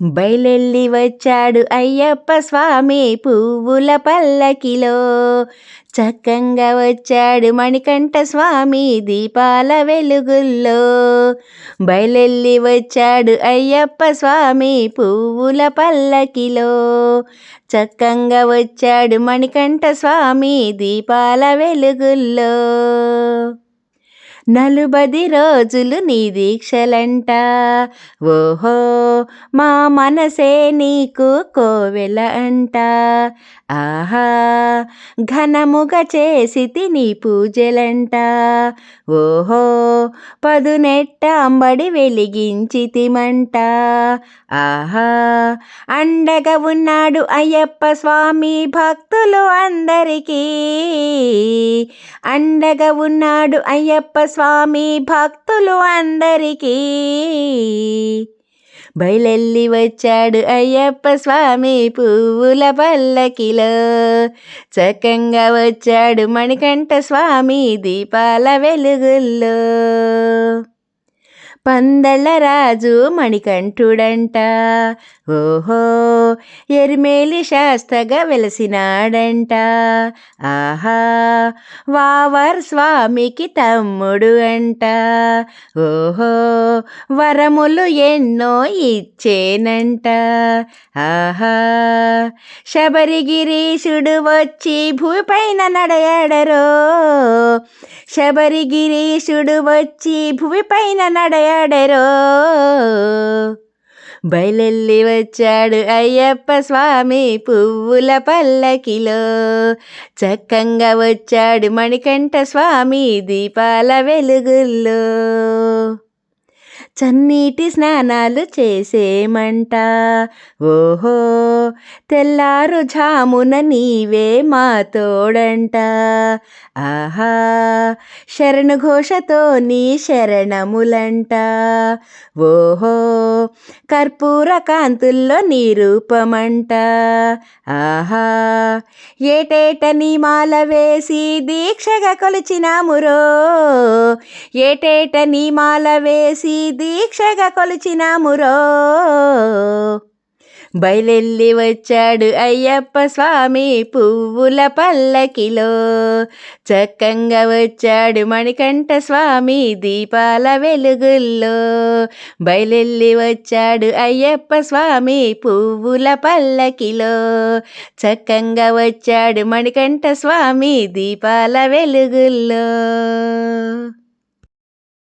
బయలెల్లి వచ్చాడు అయ్యప్ప స్వామి పువ్వుల పల్లకిలో. చక్కంగా వచ్చాడు మణికంఠ స్వామి దీపాల వెలుగుల్లో. బయలెల్లి వచ్చాడు అయ్యప్ప స్వామి పువ్వుల పల్లకిలో. చక్కంగా వచ్చాడు మణికంఠ స్వామి దీపాల వెలుగుల్లో. నలుబది రోజులు నీ దీక్షలంట. ఓహో మా మనసే నీకు కోవెల అంట ఆహా ఘనముగ చేసి నీ పూజలంట. ఓహో పదునెట్ట అంబడి వెలిగించితిమంట. ఆహా అండగా ఉన్నాడు అయ్యప్ప స్వామి భక్తులు అందరికీ. అండగా ఉన్నాడు అయ్యప్ప స్వామి భక్తులు అందరికీ. బయలెల్లి వచ్చాడు అయ్యప్ప స్వామి పువ్వుల పల్లకిలో. చకంగా వచ్చాడు మణికంఠ స్వామి దీపాల వెలుగుల్లో. పందళ్ళ రాజు మణికంఠుడంట. ఓహో! ఎరిమేలి శాస్తగా వెలసినాడంట. ఆహా వావర్ స్వామికి తమ్ముడు అంట ఓహో వరములు ఎన్నో ఇచ్చేనంట. ఆహా శబరిగిరీషుడు వచ్చి భూమిపైన నడయాడరో. శబరిగిరీషుడు వచ్చి భూమిపైన నడయాడరో. బయలెల్లి వచ్చాడు అయ్యప్ప స్వామి పువ్వుల పల్లకిలో. చక్కంగా వచ్చాడు మణికంఠ స్వామి దీపాల వెలుగుల్లో. చన్నీటి స్నానాలు చేసేమంట. ఓహో తెల్లారు జామున నీవే మా తోడంట. ఆహా శరణు ఘోషతో నీ శరణములంట. ఓహో కర్పూర కాంతుల్లో నీ రూపమంట. ఆహా ఏటేట నీ మాల వేసి దీక్షగా కొలిచినామురో. ఏటేట నీ మాల వేసి దీక్షగా కొలిచినామురో. బయలెల్లి వచ్చాడు అయ్యప్ప స్వామి పువ్వుల పల్లకిలో. చక్కంగా వచ్చాడు మణికంఠ స్వామి దీపాల వెలుగుల్లో. బయలెల్లి వచ్చాడు అయ్యప్ప స్వామి పువ్వుల పల్లకిలో. చక్కంగా వచ్చాడు మణికంఠ స్వామి దీపాల వెలుగుల్లో.